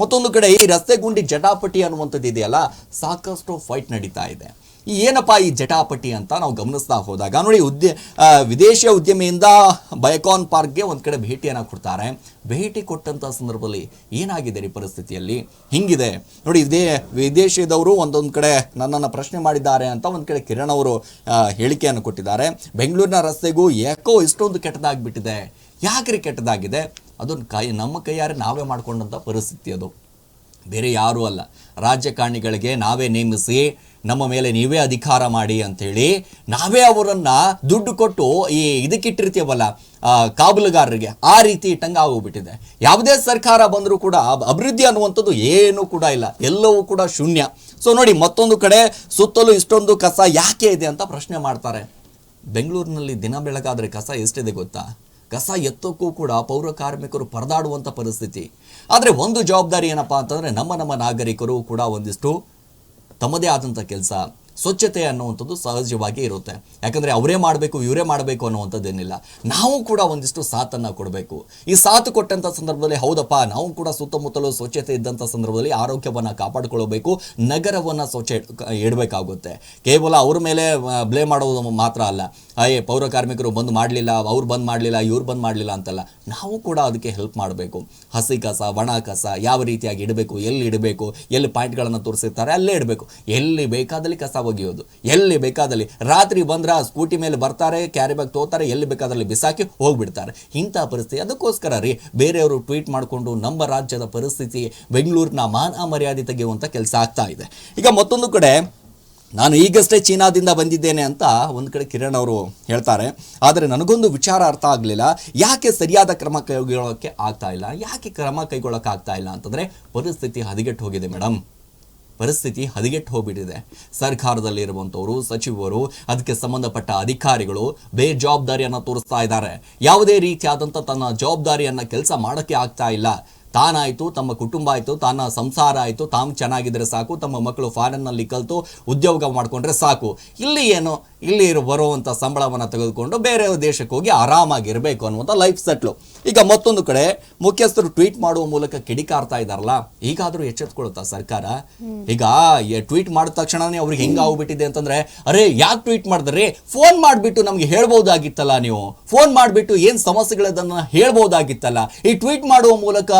ಮತ್ತೊಂದು ಕಡೆ ಈ ರಸ್ತೆ ಗುಂಡಿ ಜಟಾಪಟಿ ಅನ್ನುವಂಥದ್ದು ಇದೆಯಲ್ಲ, ಸಾಕಷ್ಟು ಫೈಟ್ ನಡೀತಾ ಇದೆ. ಈ ಏನಪ್ಪ ಈ ಜಟಾಪಟಿ ಅಂತ ನಾವು ಗಮನಿಸ್ತಾ ಹೋದಾಗ, ನೋಡಿ ಉದ್ಯ ವಿದೇಶಿಯ ಉದ್ಯಮಿಯಿಂದ ಬಯಕಾನ್ ಪಾರ್ಕ್ಗೆ ಒಂದು ಕಡೆ ಭೇಟಿಯನ್ನು ಕೊಡ್ತಾರೆ. ಭೇಟಿ ಕೊಟ್ಟಂಥ ಸಂದರ್ಭದಲ್ಲಿ ಏನಾಗಿದೆ ರೀ ಪರಿಸ್ಥಿತಿಯಲ್ಲಿ? ಹಿಂಗಿದೆ. ನೋಡಿ ಇದೇ ವಿದೇಶದವರು ಒಂದೊಂದು ಕಡೆ ನನ್ನನ್ನು ಪ್ರಶ್ನೆ ಮಾಡಿದ್ದಾರೆ ಅಂತ ಒಂದು ಕಡೆ ಕಿರಣ್ ಅವರು ಹೇಳಿಕೆಯನ್ನು ಕೊಟ್ಟಿದ್ದಾರೆ. ಬೆಂಗಳೂರಿನ ರಸ್ತೆಗೂ ಯಾಕೋ ಇಷ್ಟೊಂದು ಕೆಟ್ಟದಾಗಿಬಿಟ್ಟಿದೆ. ಯಾಕ್ರಿ ಕೆಟ್ಟದಾಗಿದೆ? ಅದನ್ನು ಕೈ, ನಮ್ಮ ಕೈಯಾರೆ ನಾವೇ ಮಾಡಿಕೊಂಡಂಥ ಪರಿಸ್ಥಿತಿ ಅದು. ಬೇರೆ ಯಾರೂ ಅಲ್ಲ. ರಾಜಕಾರಣಿಗಳಿಗೆ ನಾವೇ ನೇಮಿಸಿ, ನಮ್ಮ ಮೇಲೆ ನೀವೇ ಅಧಿಕಾರ ಮಾಡಿ ಅಂಥೇಳಿ ನಾವೇ ಅವರನ್ನು ದುಡ್ಡು ಕೊಟ್ಟು ಈ ಇದಕ್ಕಿಟ್ಟಿರ್ತೀವಲ್ಲ ಕಾಬಲುಗಾರರಿಗೆ, ಆ ರೀತಿ ಇಟ್ಟಂಗೆ ಆಗೋಗ್ಬಿಟ್ಟಿದೆ ಯಾವುದೇ ಸರ್ಕಾರ ಬಂದರೂ ಕೂಡ ಅಭಿವೃದ್ಧಿ ಅನ್ನುವಂಥದ್ದು ಏನೂ ಕೂಡ ಇಲ್ಲ. ಎಲ್ಲವೂ ಕೂಡ ಶೂನ್ಯ. ಸೊ ನೋಡಿ, ಮತ್ತೊಂದು ಕಡೆ ಸುತ್ತಲೂ ಇಷ್ಟೊಂದು ಕಸ ಯಾಕೆ ಇದೆ ಅಂತ ಪ್ರಶ್ನೆ ಮಾಡ್ತಾರೆ. ಬೆಂಗಳೂರಿನಲ್ಲಿ ದಿನ ಬೆಳಗಾದರೆ ಕಸ ಎಷ್ಟಿದೆ ಗೊತ್ತಾ? ಕಸ ಎತ್ತೋಕ್ಕೂ ಕೂಡ ಪೌರ ಕಾರ್ಮಿಕರು ಪರದಾಡುವಂಥ ಪರಿಸ್ಥಿತಿ. ಆದರೆ ಒಂದು ಜವಾಬ್ದಾರಿ ಏನಪ್ಪಾ ಅಂತಂದರೆ ನಮ್ಮ ನಮ್ಮ ನಾಗರಿಕರು ಕೂಡ ಒಂದಿಷ್ಟು ತಮ್ಮದೇ ಆದಂಥ ಕೆಲಸ. ಸ್ವಚ್ಛತೆ ಅನ್ನುವಂಥದ್ದು ಸಹಜವಾಗಿ ಇರುತ್ತೆ. ಯಾಕಂದರೆ ಅವರೇ ಮಾಡಬೇಕು, ಇವರೇ ಮಾಡಬೇಕು ಅನ್ನುವಂಥದ್ದೇನಿಲ್ಲ. ನಾವು ಕೂಡ ಒಂದಿಷ್ಟು ಸಾಥನ್ನು ಕೊಡಬೇಕು. ಈ ಸಾಥ್ ಕೊಟ್ಟಂಥ ಸಂದರ್ಭದಲ್ಲಿ ಹೌದಪ್ಪ, ನಾವು ಕೂಡ ಸುತ್ತಮುತ್ತಲು ಸ್ವಚ್ಛತೆ ಇದ್ದಂಥ ಸಂದರ್ಭದಲ್ಲಿ ಆರೋಗ್ಯವನ್ನು ಕಾಪಾಡಿಕೊಳ್ಳಬೇಕು ನಗರವನ್ನು ಸ್ವಚ್ಛ ಇಡ್- ಇಡಬೇಕಾಗುತ್ತೆ. ಕೇವಲ ಅವ್ರ ಮೇಲೆ ಬ್ಲೇಮ್ ಮಾಡೋದು ಮಾತ್ರ ಅಲ್ಲ. ಅಯ್ಯೇ ಪೌರ ಕಾರ್ಮಿಕರು ಬಂದ್ ಮಾಡಲಿಲ್ಲ, ಅವ್ರು ಬಂದ್ ಮಾಡಲಿಲ್ಲ, ಇವ್ರು ಬಂದ್ ಮಾಡಲಿಲ್ಲ ಅಂತಲ್ಲ. ನಾವು ಕೂಡ ಅದಕ್ಕೆ ಹೆಲ್ಪ್ ಮಾಡಬೇಕು. ಹಸಿ ಕಸ, ಒಣ ಕಸ, ಯಾವ ರೀತಿಯಾಗಿ ಇಡಬೇಕು, ಎಲ್ಲಿ ಇಡಬೇಕು, ಎಲ್ಲಿ ಪಾಯಿಂಟ್ಗಳನ್ನು ತೋರಿಸಿರ್ತಾರೆ, ಅಲ್ಲೇ ಇಡಬೇಕು. ಎಲ್ಲಿ ಬೇಕಾದಲ್ಲಿ ಕಸ ಒಗೆಯೋದು ಎಲ್ಲಿ ಬೇಕಾದಲ್ಲಿ. ರಾತ್ರಿ ಬಂದ್ರೆ ಸ್ಕೂಟಿ ಮೇಲೆ ಬರ್ತಾರೆ, ಕ್ಯಾರಿ ಬ್ಯಾಗ್ ತೋತಾರೆ ಎಲ್ಲಿ ಬೇಕಾದಲ್ಲಿ ಬಿಸಾಕಿ ಹೋಗ್ಬಿಡ್ತಾರೆ. ಇಂಥ ಪರಿಸ್ಥಿತಿ. ಅದಕ್ಕೋಸ್ಕರ ರೀ, ಬೇರೆಯವರು ಟ್ವೀಟ್ ಮಾಡಿಕೊಂಡು ನಮ್ಮ ರಾಜ್ಯದ ಪರಿಸ್ಥಿತಿ, ಬೆಂಗಳೂರಿನ ಮಾನ ಮರ್ಯಾದೆ ತೆಗೆಯುವಂಥ ಕೆಲಸ ಆಗ್ತಾ ಇದೆ. ಈಗ ಮತ್ತೊಂದು ಕಡೆ, ನಾನು ಈಗಷ್ಟೇ ಚೀನಾದಿಂದ ಬಂದಿದ್ದೇನೆ ಅಂತ ಒಂದು ಕಡೆ ಕಿರಣ್ ಅವರು ಹೇಳ್ತಾರೆ. ಆದರೆ ನನಗೊಂದು ವಿಚಾರ ಅರ್ಥ ಆಗಲಿಲ್ಲ. ಯಾಕೆ ಸರಿಯಾದ ಕ್ರಮ ಕೈಗೊಳ್ಳೋಕ್ಕೆ ಆಗ್ತಾ ಇಲ್ಲ? ಯಾಕೆ ಕ್ರಮ ಕೈಗೊಳ್ಳೋಕೆ ಆಗ್ತಾ ಇಲ್ಲ ಅಂತಂದರೆ, ಪರಿಸ್ಥಿತಿ ಹದಗೆಟ್ಟು ಹೋಗಿದೆ ಮೇಡಮ್. ಪರಿಸ್ಥಿತಿ ಹದಗೆಟ್ಟು ಹೋಗ್ಬಿಟ್ಟಿದೆ. ಸರ್ಕಾರದಲ್ಲಿರುವಂಥವರು, ಸಚಿವರು, ಅದಕ್ಕೆ ಸಂಬಂಧಪಟ್ಟ ಅಧಿಕಾರಿಗಳು ಬೇಜವಾಬ್ದಾರಿಯನ್ನು ತೋರಿಸ್ತಾ ಇದ್ದಾರೆ. ಯಾವುದೇ ರೀತಿಯಾದಂಥ ತನ್ನ ಜವಾಬ್ದಾರಿಯನ್ನು ಕೆಲಸ ಮಾಡೋಕ್ಕೆ ಆಗ್ತಾ ಇಲ್ಲ. ತಾನಾಯಿತು, ತಮ್ಮ ಕುಟುಂಬ ಆಯಿತು ತಾನ ಸಂಸಾರ ಆಯಿತು, ತಾವು ಚೆನ್ನಾಗಿದ್ರೆ ಸಾಕು, ತಮ್ಮ ಮಕ್ಕಳು ಫಾರಿನ್ನಲ್ಲಿ ಕಲಿತು ಉದ್ಯೋಗ ಮಾಡಿಕೊಂಡ್ರೆ ಸಾಕು. ಇಲ್ಲಿ ಏನು, ಇಲ್ಲಿ ಬರುವಂಥ ಸಂಬಳವನ್ನು ತೆಗೆದುಕೊಂಡು ಬೇರೆ ದೇಶಕ್ಕೆ ಹೋಗಿ ಆರಾಮಾಗಿರಬೇಕು ಅನ್ನುವಂಥ ಲೈಫ್ ಸೆಟ್ಲು ಈಗ ಮತ್ತೊಂದು ಕಡೆ ಮುಖ್ಯಸ್ಥರು ಟ್ವೀಟ್ ಮಾಡುವ ಮೂಲಕ ಕಿಡಿಕಾರ್ತಾ ಇದಾರಲ್ಲ ಈಗಾದ್ರೂ ಎಚ್ಚೆತ್ಕೊಳುತ್ತಾ ಸರ್ಕಾರ? ಈಗ ಟ್ವೀಟ್ ಮಾಡಿದ ತಕ್ಷಣನೇ ಅವ್ರಿಗೆ ಹೆಂಗ ಆಗ್ಬಿಟ್ಟಿದೆ ಅಂತಂದ್ರೆ, ಅರೆ, ಯಾಕೆ ಟ್ವೀಟ್ ಮಾಡಿದ್ರಿ? ಫೋನ್ ಮಾಡಿಬಿಟ್ಟು ನಮ್ಗೆ ಹೇಳ್ಬೋದಾಗಿತ್ತಲ್ಲ ನೀವು. ಫೋನ್ ಮಾಡಿಬಿಟ್ಟು ಏನ್ ಸಮಸ್ಯೆಗಳದನ್ನ ಹೇಳ್ಬೋದಾಗಿತ್ತಲ್ಲ. ಈ ಟ್ವೀಟ್ ಮಾಡುವ ಮೂಲಕ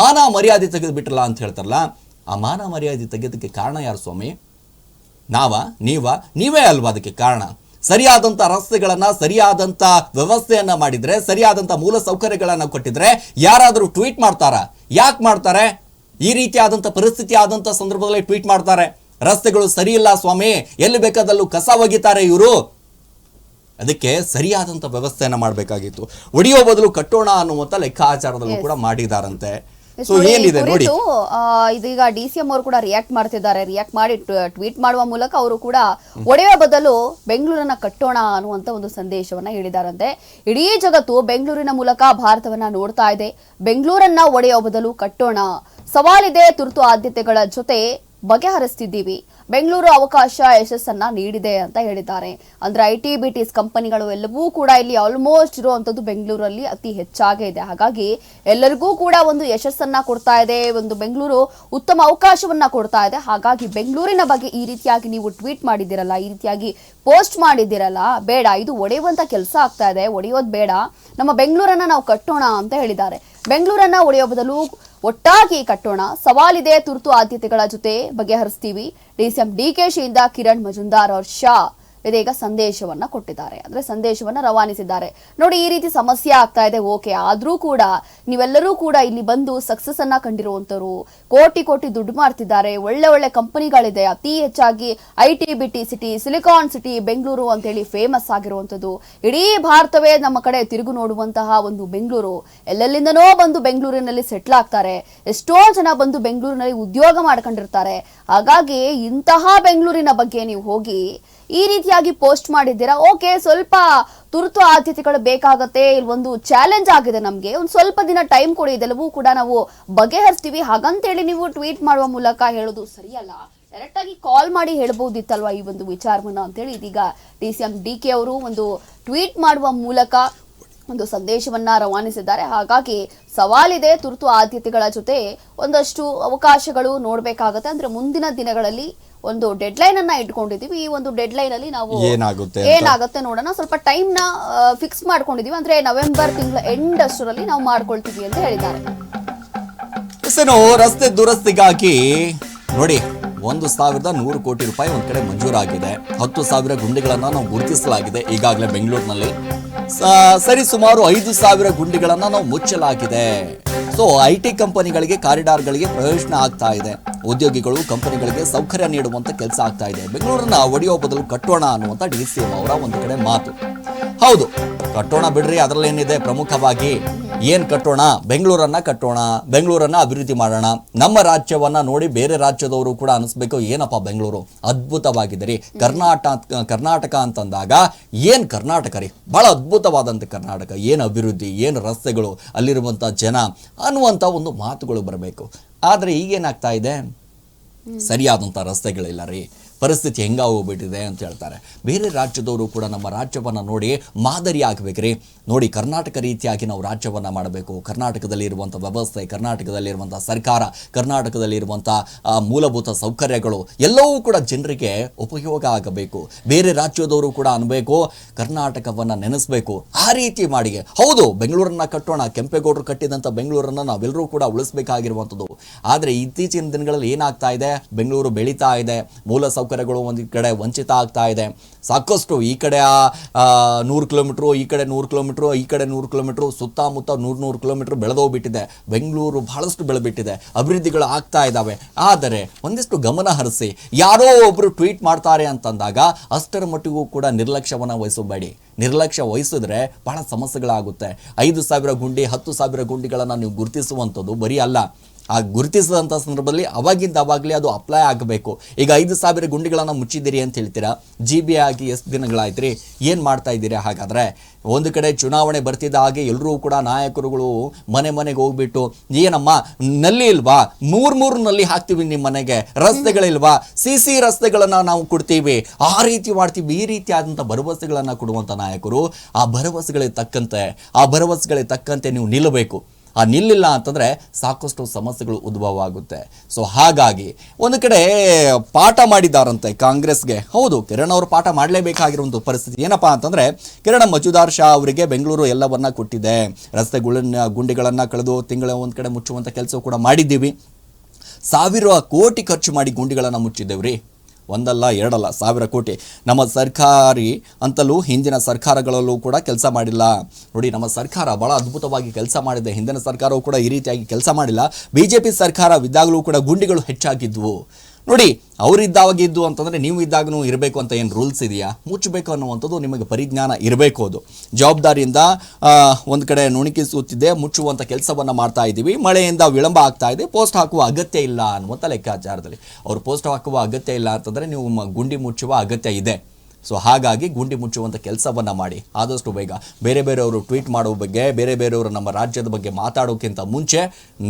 ಮಾನ ಮರ್ಯಾದೆ ತೆಗೆದುಬಿಟ್ರಲ್ಲ ಅಂತ ಹೇಳ್ತಾರಲ್ಲ, ಆ ಮಾನ ಮರ್ಯಾದೆ ತೆಗೆದಕ್ಕೆ ಕಾರಣ ಯಾರು ಸ್ವಾಮಿ? ನಾವ, ನೀವ, ನೀವೇ ಅಲ್ವಾ ಅದಕ್ಕೆ ಕಾರಣ? ಸರಿಯಾದಂಥ ರಸ್ತೆಗಳನ್ನ ಸರಿಯಾದಂಥ ವ್ಯವಸ್ಥೆಯನ್ನ ಮಾಡಿದ್ರೆ ಸರಿಯಾದಂಥ ಮೂಲ ಸೌಕರ್ಯಗಳನ್ನ ಕೊಟ್ಟಿದ್ರೆ ಯಾರಾದರೂ ಟ್ವೀಟ್ ಮಾಡ್ತಾರ? ಯಾಕೆ ಮಾಡ್ತಾರೆ? ಈ ರೀತಿಯಾದಂಥ ಪರಿಸ್ಥಿತಿ ಆದಂಥ ಸಂದರ್ಭದಲ್ಲಿ ಟ್ವೀಟ್ ಮಾಡ್ತಾರೆ. ರಸ್ತೆಗಳು ಸರಿ ಇಲ್ಲ ಸ್ವಾಮಿ ಎಲ್ಲಿ ಬೇಕಾದಲ್ಲೂ ಕಸ ಒಗಿತಾರೆ ಇವರು. ಅದಕ್ಕೆ ಸರಿಯಾದಂಥ ವ್ಯವಸ್ಥೆಯನ್ನು ಮಾಡಬೇಕಾಗಿತ್ತು. ಒಡೆಯೋ ಬದಲು ಕಟ್ಟೋಣ ಅನ್ನುವಂಥ ಲೆಕ್ಕಾಚಾರದಲ್ಲೂ ಕೂಡ ಮಾಡಿದಾರಂತೆ. ಸೊ ಏನಿದೆ ನೋಡಿ ಇದೀಗ ಡಿ ಸಿ ಎಂ ಅವರು ಕೂಡ ರಿಯಾಕ್ಟ್ ಮಾಡ್ತಿದ್ದಾರೆ. ರಿಯಾಕ್ಟ್ ಮಾಡಿ ಟ್ವೀಟ್ ಮಾಡುವ ಮೂಲಕ ಅವರು ಕೂಡ ಒಡೆಯುವ ಬದಲು ಬೆಂಗಳೂರನ್ನ ಕಟ್ಟೋಣ ಅನ್ನುವಂತ ಒಂದು ಸಂದೇಶವನ್ನ ಹೇಳಿದಾರಂತೆ. ಇಡೀ ಜಗತ್ತು ಬೆಂಗಳೂರಿನ ಮೂಲಕ ಭಾರತವನ್ನ ನೋಡ್ತಾ ಇದೆ. ಬೆಂಗಳೂರನ್ನ ಒಡೆಯುವ ಬದಲು ಕಟ್ಟೋಣ. ಸವಾಲಿದೆ ತುರ್ತು ಆದ್ಯತೆಗಳ ಜೊತೆ ಬಗೆಹರಿಸ್ತಿದ್ದೀವಿ. ಬೆಂಗಳೂರು ಅವಕಾಶ ಯಶಸ್ಸನ್ನ ನೀಡಿದೆ ಅಂತ ಹೇಳಿದ್ದಾರೆ. ಅಂದ್ರೆ ಐ ಟಿ ಬಿ ಟಿಸ್ ಕಂಪನಿಗಳು ಎಲ್ಲವೂ ಕೂಡ ಇಲ್ಲಿ ಆಲ್ಮೋಸ್ಟ್ ಇರುವಂತದ್ದು ಬೆಂಗಳೂರಲ್ಲಿ ಅತಿ ಹೆಚ್ಚಾಗೇ ಇದೆ. ಹಾಗಾಗಿ ಎಲ್ಲರಿಗೂ ಕೂಡ ಒಂದು ಯಶಸ್ಸನ್ನ ಕೊಡ್ತಾ ಇದೆ, ಒಂದು ಬೆಂಗಳೂರು ಉತ್ತಮ ಅವಕಾಶವನ್ನ ಕೊಡ್ತಾ ಇದೆ. ಹಾಗಾಗಿ ಬೆಂಗಳೂರಿನ ಬಗ್ಗೆ ಈ ರೀತಿಯಾಗಿ ನೀವು ಟ್ವೀಟ್ ಮಾಡಿದ್ದೀರಲ್ಲ, ಈ ರೀತಿಯಾಗಿ ಪೋಸ್ಟ್ ಮಾಡಿದ್ದೀರಲ್ಲ, ಬೇಡ, ಇದು ಒಡೆಯುವಂತ ಕೆಲಸ ಆಗ್ತಾ ಇದೆ, ಒಡೆಯೋದು ಬೇಡ. ನಮ್ಮ ಬೆಂಗಳೂರನ್ನ ನಾವು ಕಟ್ಟೋಣ ಅಂತ ಹೇಳಿದ್ದಾರೆ. ಬೆಂಗಳೂರನ್ನ ಒಡೆಯೋ ಬದಲು ಒಟ್ಟಾಗಿ ಕಟ್ಟೋಣ. ಸವಾಲಿದೆ ತುರ್ತು ಆದ್ಯತೆಗಳ ಜೊತೆ ಬಗೆಹರಿಸ್ತೀವಿ. ಡಿಸಿಎಂ ಡಿಕೆಶಿಯಿಂದ ಕಿರಣ್ ಮಜುಂದಾರ್ ಅವ್ರ ಶಾ. ಇದೀಗ ಸಂದೇಶವನ್ನ ಕೊಟ್ಟಿದ್ದಾರೆ. ಅಂದ್ರೆ ಸಂದೇಶವನ್ನ ರವಾನಿಸಿದ್ದಾರೆ. ನೋಡಿ, ಈ ರೀತಿ ಸಮಸ್ಯೆ ಆಗ್ತಾ ಇದೆ. ಓಕೆ, ಆದ್ರೂ ಕೂಡ ನೀವೆಲ್ಲರೂ ಕೂಡ ಇಲ್ಲಿ ಬಂದು ಸಕ್ಸಸ್ ಅನ್ನ ಕಂಡಿರುವಂತರು ಕೋಟಿ ಕೋಟಿ ದುಡ್ಡು ಮಾಡ್ತಿದ್ದಾರೆ. ಒಳ್ಳೆ ಒಳ್ಳೆ ಕಂಪನಿಗಳಿದೆ. ಅತಿ ಹೆಚ್ಚಾಗಿ I T B T city silicon city Bengaluru ಅಂತ ಹೇಳಿ ಫೇಮಸ್ ಆಗಿರುವಂತದ್ದು ಇಡೀ ಭಾರತವೇ ನಮ್ಮ ಕಡೆ ತಿರುಗು ನೋಡುವಂತಹ ಒಂದು ಬೆಂಗಳೂರು. ಎಲ್ಲೆಲ್ಲಿಂದನೋ ಬಂದು ಬೆಂಗಳೂರಿನಲ್ಲಿ ಸೆಟ್ಲ್ ಆಗ್ತಾರೆ. ಎಷ್ಟೋ ಜನ ಬಂದು ಬೆಂಗಳೂರಿನಲ್ಲಿ ಉದ್ಯೋಗ ಮಾಡ್ಕೊಂಡಿರ್ತಾರೆ. ಹಾಗಾಗಿ ಇಂತಹ ಬೆಂಗಳೂರಿನ ಬಗ್ಗೆ ನೀವು ಹೋಗಿ ಈ ರೀತಿಯಾಗಿ ಪೋಸ್ಟ್ ಮಾಡಿದ್ದೀರಾ? ಓಕೆ, ಸ್ವಲ್ಪ ತುರ್ತು ಆದ್ಯತೆಗಳು ಬೇಕಾಗತ್ತೆ. ಒಂದು ಚಾಲೆಂಜ್ ಆಗಿದೆ ನಮಗೆ. ಒಂದು ಸ್ವಲ್ಪ ದಿನ ಟೈಮ್ ಕೊಡಿ, ಇದೆಲ್ಲವೂ ಕೂಡ ನಾವು ಬಗೆಹರಿಸ್ತೀವಿ. ಹಾಗಂತೇಳಿ ನೀವು ಟ್ವೀಟ್ ಮಾಡುವ ಮೂಲಕ ಹೇಳೋದು ಸರಿಯಲ್ಲ. ಡೈರೆಕ್ಟ್ ಆಗಿ ಕಾಲ್ ಮಾಡಿ ಹೇಳ್ಬೋದಿತ್ತಲ್ವಾ ಈ ಒಂದು ವಿಚಾರವನ್ನ ಅಂತೇಳಿ? ಇದೀಗ D C M D K ಅವರು ಒಂದು ಟ್ವೀಟ್ ಮಾಡುವ ಮೂಲಕ ಒಂದು ಸಂದೇಶವನ್ನ ರವಾನಿಸಿದ್ದಾರೆ. ಹಾಗಾಗಿ ಸವಾಲಿದೆ, ತುರ್ತು ಆದ್ಯತೆಗಳ ಜೊತೆ ಒಂದಷ್ಟು ಅವಕಾಶಗಳು ನೋಡಬೇಕಾಗತ್ತೆ. ಅಂದ್ರೆ ಮುಂದಿನ ದಿನಗಳಲ್ಲಿ ಒಂದು ಡೆಡ್ ಲೈನ್ ಅನ್ನ ಇಟ್ಕೊಂಡಿದೀವಿ. ಈ ಒಂದು ಡೆಡ್ ಲೈನ್ ಅಲ್ಲಿ ನಾವು ಏನಾಗುತ್ತೆ ಏನಾಗುತ್ತೆ ನೋಡೋಣ. ಸ್ವಲ್ಪ ಟೈಮ್ನ ಫಿಕ್ಸ್ ಮಾಡ್ಕೊಂಡಿದೀವಿ. ಅಂದ್ರೆ ನವೆಂಬರ್ ತಿಂಗಳ ಎಂಡ್ ಅಷ್ಟರಲ್ಲಿ ನಾವು ಮಾಡ್ಕೊಳ್ತೀವಿ ಅಂತ ಹೇಳಿದ್ದಾರೆ. ರಸ್ತೆ ದುರಸ್ತಿಗಾಗಿ ನೋಡಿ ಒಂದು ಸಾವಿರದ ನೂರು ಕೋಟಿ ರೂಪಾಯಿ ಒಂದ್ ಕಡೆ ಮಂಜೂರಾಗಿದೆ. ಹತ್ತು ಸಾವಿರ ಗುಂಡಿಗಳನ್ನ ನಾವು ಗುರುತಿಸಲಾಗಿದೆ ಈಗಾಗಲೇ ಬೆಂಗಳೂರಿನಲ್ಲಿ. ಸರಿ ಸುಮಾರು ಐದು ಸಾವಿರ ಗುಂಡಿಗಳನ್ನ ನಾವು ಮುಚ್ಚಲಾಗಿದೆ. ಸೊ ಐ ಟಿ ಕಂಪನಿಗಳಿಗೆ ಕಾರಿಡಾರ್ಗಳಿಗೆ ಪ್ರಯೋಜನ ಆಗ್ತಾ ಇದೆ. ಉದ್ಯೋಗಿಗಳು ಕಂಪನಿಗಳಿಗೆ ಸೌಕರ್ಯ ನೀಡುವಂತ ಕೆಲಸ ಆಗ್ತಾ ಇದೆ. ಬೆಂಗಳೂರನ್ನ ಒಡೆಯೋ ಬದಲು ಕಟ್ಟೋಣ ಅನ್ನುವಂತ ಡಿ ಸಿ ಎಂ ಅವರ ಒಂದು ಕಡೆ ಮಾತು. ಹೌದು, ಕಟ್ಟೋಣ ಬಿಡ್ರಿ, ಅದರಲ್ಲೇನಿದೆ? ಪ್ರಮುಖವಾಗಿ ಏನ್ ಕಟ್ಟೋಣ? ಬೆಂಗಳೂರನ್ನ ಕಟ್ಟೋಣ, ಬೆಂಗಳೂರನ್ನ ಅಭಿವೃದ್ಧಿ ಮಾಡೋಣ. ನಮ್ಮ ರಾಜ್ಯವನ್ನ ನೋಡಿ ಬೇರೆ ರಾಜ್ಯದವರು ಕೂಡ ಅನಿಸ್ಬೇಕು. ಏನಪ್ಪ ಬೆಂಗಳೂರು? ಅದ್ಭುತವಾಗಿದೆ ರೀ ಕರ್ನಾಟಕ ಕರ್ನಾಟಕ ಅಂತಂದಾಗ ಏನ್ ಕರ್ನಾಟಕ ರೀ? ಬಹಳ ಅದ್ಭುತವಾದಂಥ ಕರ್ನಾಟಕ. ಏನು ಅಭಿವೃದ್ಧಿ, ಏನು ರಸ್ತೆಗಳು ಅಲ್ಲಿರುವಂಥ ಜನ ಅನ್ನುವಂಥ ಒಂದು ಮಾತುಗಳು ಬರಬೇಕು. ಆದರೆ ಈಗೇನಾಗ್ತಾ ಇದೆ? ಸರಿಯಾದಂಥ ರಸ್ತೆಗಳಿಲ್ಲ ರೀ. ಪರಿಸ್ಥಿತಿ ಹೆಂಗಾಗೋಗ್ಬಿಟ್ಟಿದೆ ಅಂತ ಹೇಳ್ತಾರೆ. ಬೇರೆ ರಾಜ್ಯದವರು ಕೂಡ ನಮ್ಮ ರಾಜ್ಯವನ್ನು ನೋಡಿ ಮಾದರಿ ಆಗಬೇಕ್ರಿ ನೋಡಿ, ಕರ್ನಾಟಕ ರೀತಿಯಾಗಿ ನಾವು ರಾಜ್ಯವನ್ನು ಮಾಡಬೇಕು. ಕರ್ನಾಟಕದಲ್ಲಿ ಇರುವಂಥ ವ್ಯವಸ್ಥೆ, ಕರ್ನಾಟಕದಲ್ಲಿರುವಂಥ ಸರ್ಕಾರ, ಕರ್ನಾಟಕದಲ್ಲಿರುವಂಥ ಇರುವಂಥ ಮೂಲಭೂತ ಸೌಕರ್ಯಗಳು ಎಲ್ಲವೂ ಕೂಡ ಜನರಿಗೆ ಉಪಯೋಗ ಆಗಬೇಕು. ಬೇರೆ ರಾಜ್ಯದವರು ಕೂಡ ಅನ್ಬೇಕು, ಕರ್ನಾಟಕವನ್ನು ನೆನೆಸಬೇಕು. ಆ ರೀತಿ ಮಾಡಿ ಹೌದು, ಬೆಂಗಳೂರನ್ನ ಕಟ್ಟೋಣ. ಕೆಂಪೇಗೌಡರು ಕಟ್ಟಿದಂಥ ಬೆಂಗಳೂರನ್ನ ನಾವೆಲ್ಲರೂ ಕೂಡ ಉಳಿಸಬೇಕಾಗಿರುವಂಥದ್ದು. ಆದರೆ ಇತ್ತೀಚಿನ ದಿನಗಳಲ್ಲಿ ಏನಾಗ್ತಾ ಇದೆ? ಬೆಂಗಳೂರು ಬೆಳೀತಾ ಇದೆ. ಮೂಲ ಸೌಕರ್ಯಗಳು ಒಂದು ಕಡೆ ವಂಚಿತ ಆಗ್ತಾ ಇದೆ. ಸಾಕಷ್ಟು ಈ ಕಡೆ ನೂರು ಕಿಲೋಮೀಟ್ರು, ಈ ಕಡೆ ನೂರು ಕಿಲೋಮೀಟ್ರು, ಈ ಕಡೆ ನೂರು ಕಿಲೋಮೀಟ್ರು, ಸುತ್ತಮುತ್ತ ನೂರು ನೂರು ಕಿಲೋಮೀಟ್ರ್ ಬೆಳೆದೋಗ್ಬಿಟ್ಟಿದೆ. ಬೆಂಗಳೂರು ಬಹಳಷ್ಟು ಬೆಳೆಬಿಟ್ಟಿದೆ ಅಭಿವೃದ್ಧಿಗಳು ಆಗ್ತಾ ಇದ್ದಾವೆ ಆದರೆ ಒಂದಿಷ್ಟು ಗಮನ ಹರಿಸಿ, ಯಾರೋ ಒಬ್ಬರು ಟ್ವೀಟ್ ಮಾಡ್ತಾರೆ ಅಂತಂದಾಗ ಅಷ್ಟರ ಮಟ್ಟಿಗೂ ಕೂಡ ನಿರ್ಲಕ್ಷ್ಯವನ್ನು ವಹಿಸಬೇಡಿ. ನಿರ್ಲಕ್ಷ್ಯ ವಹಿಸಿದ್ರೆ ಬಹಳ ಸಮಸ್ಯೆಗಳಾಗುತ್ತೆ. ಐದು ಸಾವಿರ ಗುಂಡಿ, ಹತ್ತು ಸಾವಿರ ಗುಂಡಿಗಳನ್ನು ನೀವು ಗುರುತಿಸುವಂಥದ್ದು ಬರೀ ಅಲ್ಲ. ಆ ಗುರುತಿಸಿದಂಥ ಸಂದರ್ಭದಲ್ಲಿ ಅವಾಗಿಂದ ಅವಾಗಲೇ ಅದು ಅಪ್ಲೈ ಆಗಬೇಕು. ಈಗ ಐದು ಸಾವಿರ ಗುಂಡಿಗಳನ್ನು ಮುಚ್ಚಿದ್ದೀರಿ ಅಂತ ಹೇಳ್ತೀರಾ? ಜಿ ಬಿ ಆಗಿ ಎಷ್ಟು ದಿನಗಳಾಯ್ತು ರೀ ಏನು ಮಾಡ್ತಾ ಇದ್ದೀರಿ ಹಾಗಾದರೆ? ಒಂದು ಕಡೆ ಚುನಾವಣೆ ಬರ್ತಿದ್ದ ಹಾಗೆ ಎಲ್ಲರೂ ಕೂಡ ನಾಯಕರುಗಳು ಮನೆ ಮನೆಗೆ ಹೋಗ್ಬಿಟ್ಟು, ಏನಮ್ಮ, ನಲ್ಲಿ ಇಲ್ವಾ? ಮೂರು ಮೂರು ನಲ್ಲಿ ಹಾಕ್ತೀವಿ ನಿಮ್ಮ ಮನೆಗೆ. ರಸ್ತೆಗಳಿಲ್ವಾ? ಸಿ ಸಿ ರಸ್ತೆಗಳನ್ನು ನಾವು ಕೊಡ್ತೀವಿ. ಆ ರೀತಿ ಮಾಡ್ತೀವಿ. ಈ ರೀತಿ ಭರವಸೆಗಳನ್ನು ಭರವಸೆಗಳನ್ನ ಕೊಡುವಂಥ ನಾಯಕರು, ಆ ಭರವಸೆಗಳಿಗೆ ತಕ್ಕಂತೆ, ಆ ಭರವಸೆಗಳಿಗೆ ತಕ್ಕಂತೆ ನೀವು ನಿಲ್ಲಬೇಕು. ಆ ನಿಲ್ಲಿಲ್ಲ ಅಂತಂದರೆ ಸಾಕಷ್ಟು ಸಮಸ್ಯೆಗಳು ಉದ್ಭವ ಆಗುತ್ತೆ ಸೊ ಹಾಗಾಗಿ ಒಂದು ಕಡೆ ಪಾಠ ಮಾಡಿದಾರಂತೆ ಕಾಂಗ್ರೆಸ್ಗೆ. ಹೌದು, ಕಿರಣ್ ಅವರು ಪಾಠ ಮಾಡಲೇಬೇಕಾಗಿರುವಂಥ ಪರಿಸ್ಥಿತಿ ಏನಪ್ಪಾ ಅಂತಂದರೆ, ಕಿರಣ್ ಮಜುದಾರ್ ಶಾ ಅವರಿಗೆ ಬೆಂಗಳೂರು ಎಲ್ಲವನ್ನ ಕೊಟ್ಟಿದೆ. ರಸ್ತೆಗಳನ್ನ ಗುಂಡಿಗಳನ್ನು ಕಳೆದು ತಿಂಗಳ ಒಂದು ಕಡೆ ಮುಚ್ಚುವಂಥ ಕೆಲಸ ಕೂಡ ಮಾಡಿದ್ದೀವಿ. ಸಾವಿರ ಕೋಟಿ ಖರ್ಚು ಮಾಡಿ ಗುಂಡಿಗಳನ್ನು ಮುಚ್ಚಿದ್ದೇವ್ರಿ. ಒಂದಲ್ಲ, ಎರಡಲ್ಲ, ಸಾವಿರ ಕೋಟಿ. ನಮ್ಮ ಸರ್ಕಾರಿ ಅಂತಲೂ ಹಿಂದಿನ ಸರ್ಕಾರಗಳಲ್ಲೂ ಕೂಡ ಕೆಲಸ ಮಾಡಿಲ್ಲ. ನೋಡಿ, ನಮ್ಮ ಸರ್ಕಾರ ಬಹಳ ಅದ್ಭುತವಾಗಿ ಕೆಲಸ ಮಾಡಿದೆ. ಹಿಂದಿನ ಸರ್ಕಾರವು ಕೂಡ ಈ ರೀತಿಯಾಗಿ ಕೆಲಸ ಮಾಡಿಲ್ಲ. ಬಿ ಜೆ ಪಿ ಸರ್ಕಾರವಿದ್ದಾಗಲೂ ಕೂಡ ಗುಂಡಿಗಳು ಹೆಚ್ಚಾಗಿದ್ವು. ನೋಡಿ ಅವರಿದ್ದಾಗಿದ್ದು ಅಂತಂದರೆ ನೀವು ಇದ್ದಾಗನೂ ಇರಬೇಕು ಅಂತ ಏನು ರೂಲ್ಸ್ ಇದೆಯಾ? ಮುಚ್ಚಬೇಕು ಅನ್ನುವಂಥದ್ದು ನಿಮಗೆ ಪರಿಜ್ಞಾನ ಇರಬೇಕು ಅದು. ಜವಾಬ್ದಾರಿಯಿಂದ ಒಂದು ಕಡೆ ನುಣುಕಿಸುತ್ತಿದೆ ಮುಚ್ಚುವಂಥ ಕೆಲಸವನ್ನು ಮಾಡ್ತಾ ಇದ್ದೀವಿ, ಮಳೆಯಿಂದ ವಿಳಂಬ ಆಗ್ತಾ ಇದೆ ಪೋಸ್ಟ್ ಹಾಕುವ ಅಗತ್ಯ ಇಲ್ಲ ಅನ್ನುವಂಥ ಲೆಕ್ಕಾಚಾರದಲ್ಲಿ. ಅವರು ಪೋಸ್ಟ್ ಹಾಕುವ ಅಗತ್ಯ ಇಲ್ಲ ಅಂತಂದರೆ ನೀವು ಗುಂಡಿ ಮುಚ್ಚುವ ಅಗತ್ಯ ಇದೆ. ಸೊ ಹಾಗಾಗಿ ಗುಂಡಿ ಮುಚ್ಚುವಂಥ ಕೆಲಸವನ್ನು ಮಾಡಿ. ಆದಷ್ಟು ಬೇಗ. ಬೇರೆ ಬೇರೆಯವರು ಟ್ವೀಟ್ ಮಾಡೋ ಬಗ್ಗೆ, ಬೇರೆ ಬೇರೆಯವರು ನಮ್ಮ ರಾಜ್ಯದ ಬಗ್ಗೆ ಮಾತಾಡೋಕ್ಕಿಂತ ಮುಂಚೆ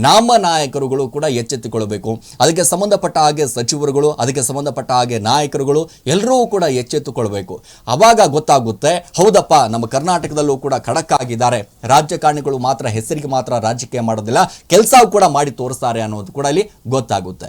ನಮ್ಮ ನಾಯಕರುಗಳು ಕೂಡ ಎಚ್ಚೆತ್ತುಕೊಳ್ಳಬೇಕು ಅದಕ್ಕೆ ಸಂಬಂಧಪಟ್ಟ ಹಾಗೆ ಸಚಿವರುಗಳು, ಅದಕ್ಕೆ ಸಂಬಂಧಪಟ್ಟ ಹಾಗೆ ನಾಯಕರುಗಳು ಎಲ್ಲರೂ ಕೂಡ ಎಚ್ಚೆತ್ತುಕೊಳ್ಬೇಕು. ಅವಾಗ ಗೊತ್ತಾಗುತ್ತೆ, ಹೌದಪ್ಪ, ನಮ್ಮ ಕರ್ನಾಟಕದಲ್ಲೂ ಕೂಡ ಖಡಕ್ ಆಗಿದ್ದಾರೆ ರಾಜಕಾರಣಿಗಳು ಮಾತ್ರ, ಹೆಸರಿಗೆ ಮಾತ್ರ ರಾಜಕೀಯ ಮಾಡೋದಿಲ್ಲ. ಕೆಲಸ ಕೂಡ ಮಾಡಿ ತೋರಿಸ್ತಾರೆ ಅನ್ನೋದು ಕೂಡ ಇಲ್ಲಿ ಗೊತ್ತಾಗುತ್ತೆ.